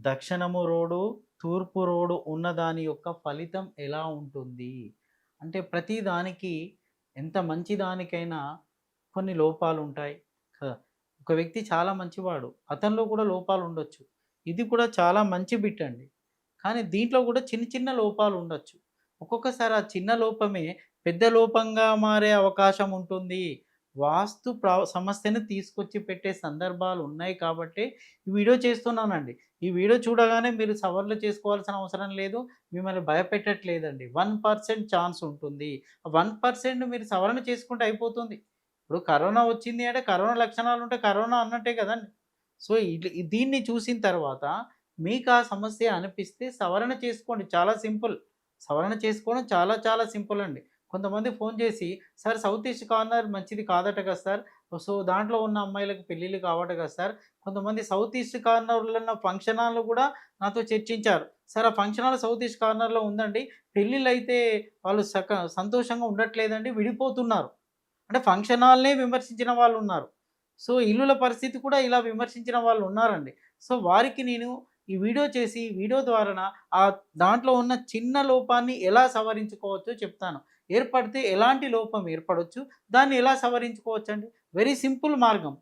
దక్షిణము road, తూర్పు road ఉన్న దాని యొక్క ఫలితం ఎలా ఉంటుంది? అంటే ప్రతి దానికి ఎంత మంచి దానికైనా కొన్ని లోపాలుంటాయి కదా! ఒక వ్యక్తి చాలా మంచివాడు. అతనిలో కూడా లోపాలు ఉండొచ్చు ఇది కూడా చాలా మంచి బిట్ అండి. కానీ దీంట్లో కూడా చిన్న చిన్న లోపాలు ఉండొచ్చు ఒక్కొక్కసారి ఆ చిన్న లోపమే పెద్ద లోపంగా మారే అవకాశం ఉంటుంది. వాస్తు ప్రా సమస్యను తీసుకొచ్చి పెట్టే సందర్భాలు ఉన్నాయి కాబట్టి ఈ వీడియో చేస్తున్నానండి. ఈ వీడియో చూడగానే మీరు సవరలు చేసుకోవాల్సిన అవసరం లేదు. మిమ్మల్ని భయపెట్టట్లేదండి. వన్ పర్సెంట్ ఛాన్స్ ఉంటుంది. వన్ పర్సెంట్ మీరు సవరణ చేసుకుంటే అయిపోతుంది. ఇప్పుడు కరోనా వచ్చింది అంటే కరోనా లక్షణాలు ఉంటే కరోనా అన్నట్టే కదండి సో, ఇట్ల దీన్ని చూసిన తర్వాత మీకు ఆ సమస్య అనిపిస్తే సవరణ చేసుకోండి. చాలా సింపుల్. సవరణ చేసుకోవడం చాలా చాలా సింపుల్ అండి. కొంతమంది ఫోన్ చేసి సార్ సౌత్ ఈస్ట్ కార్నర్ మంచిది కాదట కదా సార్. సో, దాంట్లో ఉన్న అమ్మాయిలకు పెళ్ళిళ్ళు కావట కదా సార్. కొంతమంది సౌత్ ఈస్ట్ కార్నర్‌లో ఉన్న ఫంక్షన్ హాల్ కూడా నాతో చర్చించారు. సార్ ఆ ఫంక్షన్ హాల్ సౌత్ ఈస్ట్ కార్నర్‌లో ఉందండి. పెళ్ళిళ్ళైతే వాళ్ళు సక సంతోషంగా ఉండట్లేదండి. విడిపోతున్నారు. అంటే ఫంక్షన్ హాల్‌నే విమర్శించిన వాళ్ళు ఉన్నారు సో, ఇల్లుల పరిస్థితి కూడా ఇలా విమర్శించిన వాళ్ళు ఉన్నారండి. సో, వారికి నేను ఈ వీడియో చేసి వీడియో ద్వారాన ఆ దాంట్లో ఉన్న చిన్న లోపాన్ని ఎలా సవరించుకోవచ్చో చెప్తాను. ఏర్పడితే ఎలాంటి లోపం ఏర్పడవచ్చు దాన్ని ఎలా సవరించుకోవచ్చు అండి వెరీ సింపుల్ మార్గం.